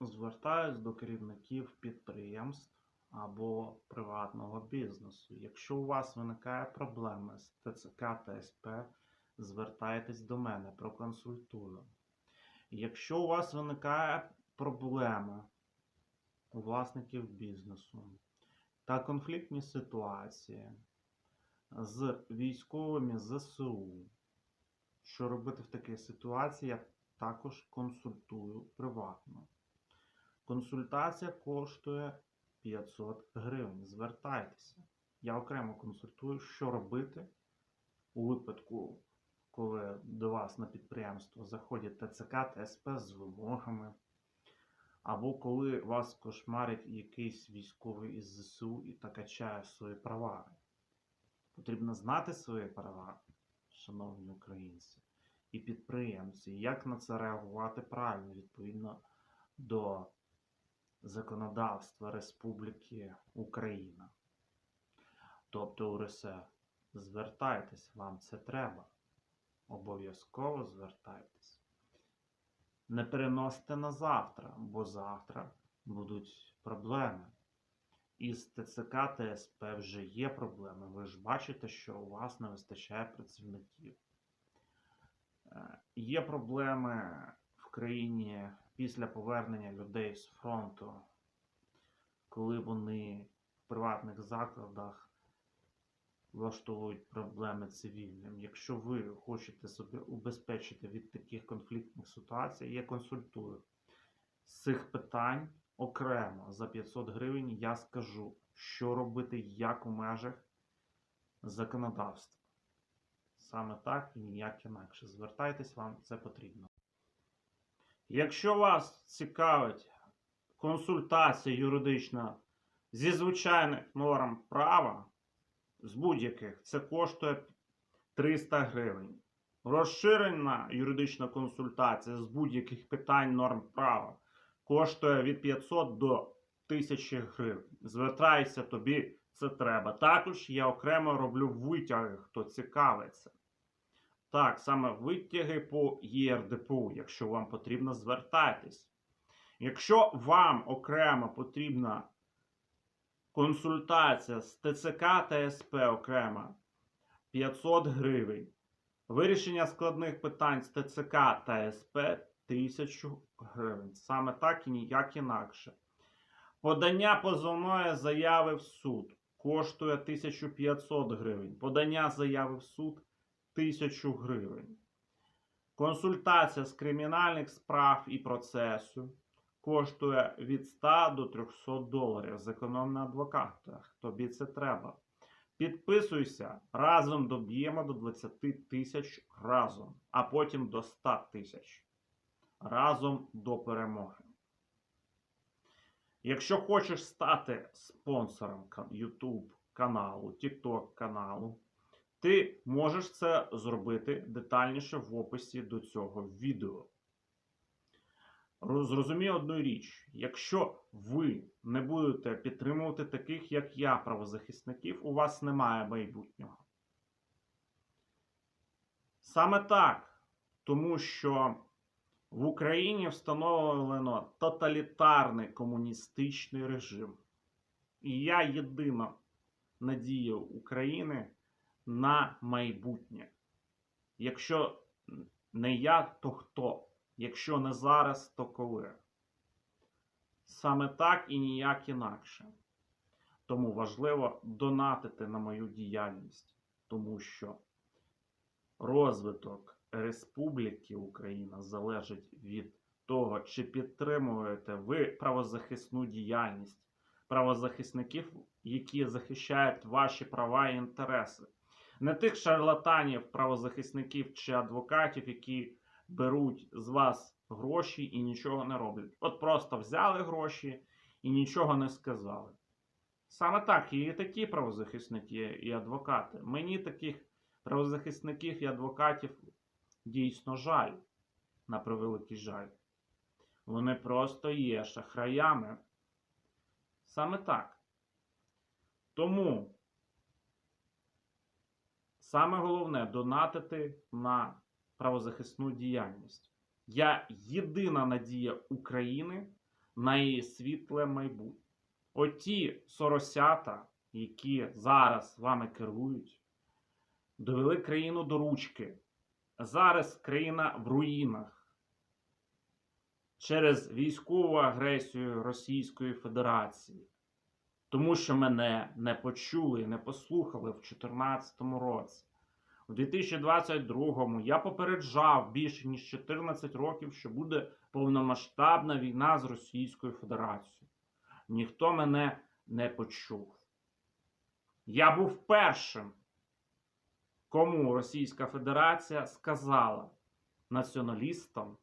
Звертаюсь до керівників підприємств або приватного бізнесу. Якщо у вас виникає проблеми з ТЦК та СП, звертайтесь до мене, проконсультую. Якщо у вас виникає проблема у власників бізнесу та конфліктні ситуації з військовими ЗСУ, що робити в такій ситуації, я також консультую приватно. Консультація коштує 500 гривень. Звертайтеся. Я окремо консультую, що робити у випадку, коли до вас на підприємство заходять ТЦК та СП з вимогами, або коли вас кошмарить якийсь військовий із ЗСУ і та качає свої права. Потрібно знати свої права, шановні українці, і підприємці, як на це реагувати правильно відповідно до законодавства Республіки Україна. Тобто УРСР. Звертайтесь, вам це треба. Обов'язково звертайтесь. Не переносите на завтра, бо завтра будуть проблеми. Із ТЦК та СП вже є проблеми. Ви ж бачите, що у вас не вистачає працівників. Е, Є проблеми в країні після повернення людей з фронту, коли вони в приватних закладах влаштовують проблеми цивільним. Якщо ви хочете себе убезпечити від таких конфліктних ситуацій, я консультую з цих питань окремо за 500 гривень. Я скажу, що робити, як у межах законодавства. Саме так і ніяк інакше. Звертайтесь, вам це потрібно. Якщо вас цікавить консультація юридична зі звичайних норм права, з будь-яких, це коштує 300 гривень. Розширена юридична консультація з будь-яких питань норм права коштує від 500 до 1000 гривень. Звертайся, тобі це треба. Також я окремо роблю витяги, хто цікавиться. Так, саме витяги по ЄРДПУ, якщо вам потрібно, звертайтесь. Якщо вам окремо потрібна консультація з ТЦК та СП окремо 500 гривень. Вирішення складних питань з ТЦК та СП 1000 гривень. Саме так і ніяк інакше. Подання позовної заяви в суд коштує 1500 гривень. Подання заяви в суд 1000 гривень. Консультація з кримінальних справ і процесу коштує від 100 до 300 доларів. Зеконом на адвокатах. Тобі це треба. Підписуйся, разом доб'ємо до 20 тисяч разом, а потім до 100 тисяч. Разом до перемоги. Якщо хочеш стати спонсором YouTube каналу, TikTok каналу, ти можеш це зробити детальніше в описі до цього відео. Роз- Зрозумій одну річ: якщо ви не будете підтримувати таких, як я, правозахисників, у вас немає майбутнього. Саме так, тому що в Україні встановлено тоталітарний комуністичний режим. І я єдина надія України на майбутнє. Якщо не я, то хто? Якщо не зараз, то коли? Саме так і ніяк інакше. Тому важливо донатити на мою діяльність, тому що розвиток Республіки Україна залежить від того, чи підтримуєте ви правозахисну діяльність правозахисників, які захищають ваші права і інтереси. Не тих шарлатанів, правозахисників чи адвокатів, які беруть з вас гроші і нічого не роблять. От просто взяли гроші і нічого не сказали. Саме так, і такі правозахисники і адвокати. Мені таких правозахисників і адвокатів дійсно жаль, на превеликий жаль. Вони просто є шахраями. Саме так. Тому саме головне донатити на правозахисну діяльність. Я єдина надія України на її світле майбутнє. Оті соросята, які зараз вами керують, довели країну до ручки. Зараз країна в руїнах через військову агресію Російської Федерації. Тому що мене не почули і не послухали в 2014 році. У 2022 я попереджав більше ніж 14 років, що буде повномасштабна війна з Російською Федерацією. Ніхто мене не почув. Я був першим, кому Російська Федерація сказала націоналістам,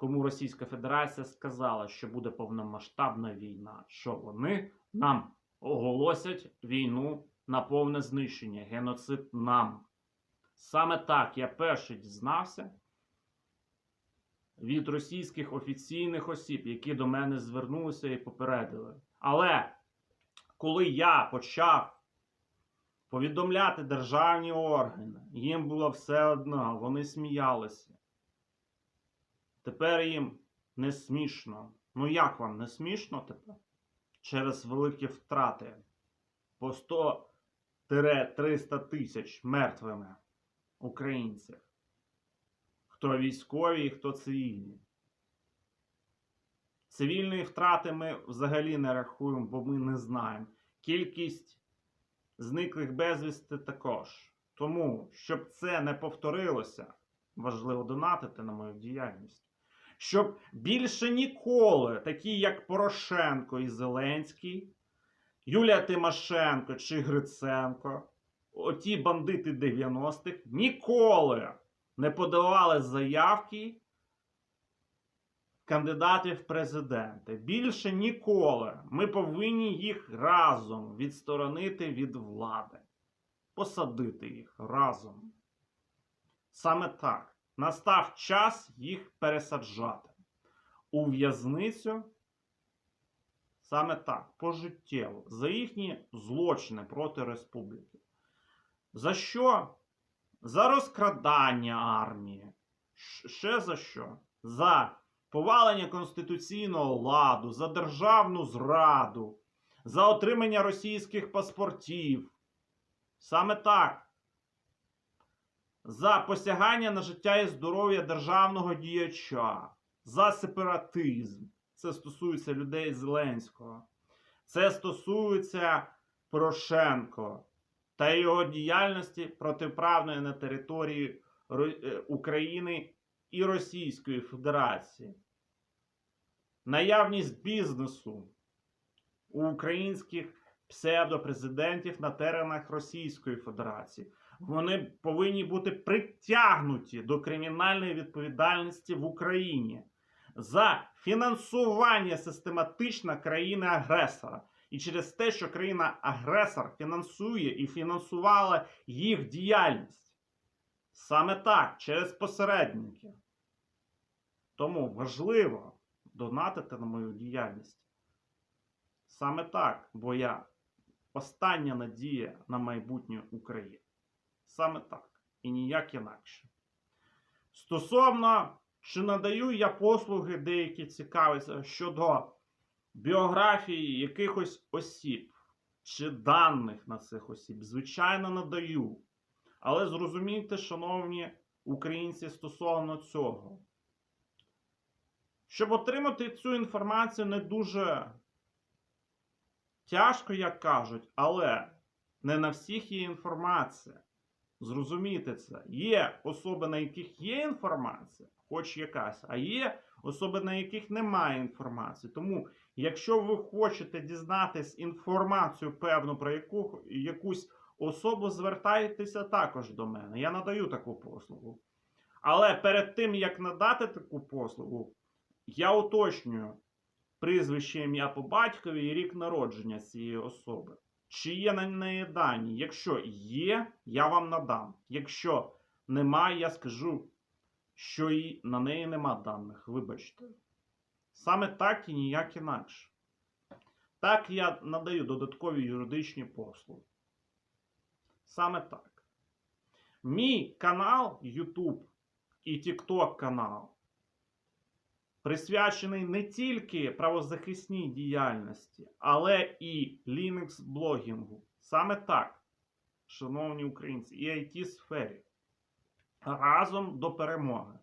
кому Російська Федерація сказала, що буде повномасштабна війна, що вони нам оголосять війну на повне знищення, геноцид нам. Саме так я перший дізнався від російських офіційних осіб, які до мене звернулися і попередили. Але коли я почав повідомляти державні органи, їм було все одно, вони сміялися. Тепер їм не смішно. Ну як вам не смішно тепер? Через великі втрати по 100-300 тисяч мертвими українців. Хто військові хто цивільні. Цивільні втрати ми взагалі не рахуємо, бо ми не знаємо. Кількість зниклих безвісти також. Тому, щоб це не повторилося, важливо донатити на мою діяльність. Щоб більше ніколи, такі як Порошенко і Зеленський, Юлія Тимошенко чи Гриценко, оті бандити 90-х, ніколи не подавали заявки кандидатів в президенти. Більше ніколи. Ми повинні їх разом відсторонити від влади, посадити їх разом. Саме так. Настав час їх пересаджати у в'язницю. Саме так, пожиттєво, за їхні злочини проти республіки. За що? За розкрадання армії. Ще за що? За повалення конституційного ладу, за державну зраду, за отримання російських паспортів. Саме так. За посягання на життя і здоров'я державного діяча, за сепаратизм. Це стосується людей Зеленського. Це стосується Порошенко та його діяльності протиправної на території е, України і Російської Федерації. Наявність бізнесу у українських псевдопрезидентів на теренах Російської Федерації. Вони повинні бути притягнуті до кримінальної відповідальності в Україні за фінансування систематично країни-агресора. І через те, що країна-агресор фінансує і фінансувала їх діяльність. Саме так, через посередників. Тому важливо донатити на мою діяльність. Саме так, бо я остання надія на майбутнє України. Саме так. І ніяк інакше. Стосовно, чи надаю я послуги деякі цікаві щодо біографії якихось осіб чи даних на цих осіб, звичайно, надаю. Але зрозумійте, шановні українці, стосовно цього. Щоб отримати цю інформацію не дуже тяжко, як кажуть, але не на всіх є інформація. Зрозумійте це. Є особи, на яких є інформація, хоч якась, а є особи, на яких немає інформації. Тому, якщо ви хочете дізнатись інформацію певну про яку, якусь особу, звертайтеся також до мене. Я надаю таку послугу. Але перед тим, як надати таку послугу, я уточнюю прізвище ім'я по батькові і рік народження цієї особи. Чи є на неї дані? Якщо є, я вам надам. Якщо немає, я скажу, що і на неї нема даних. Вибачте. Саме так і ніяк інакше. Так я надаю додаткові юридичні послуги. Саме так. Мій канал YouTube і TikTok канал присвячений не тільки правозахисній діяльності, але і Linux блогінгу. Саме так, шановні українці, і it сфері. Разом до перемоги.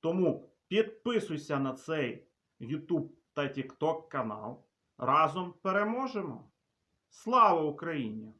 Тому підписуйся на цей YouTube та TikTok канал. Разом переможемо. Слава Україні!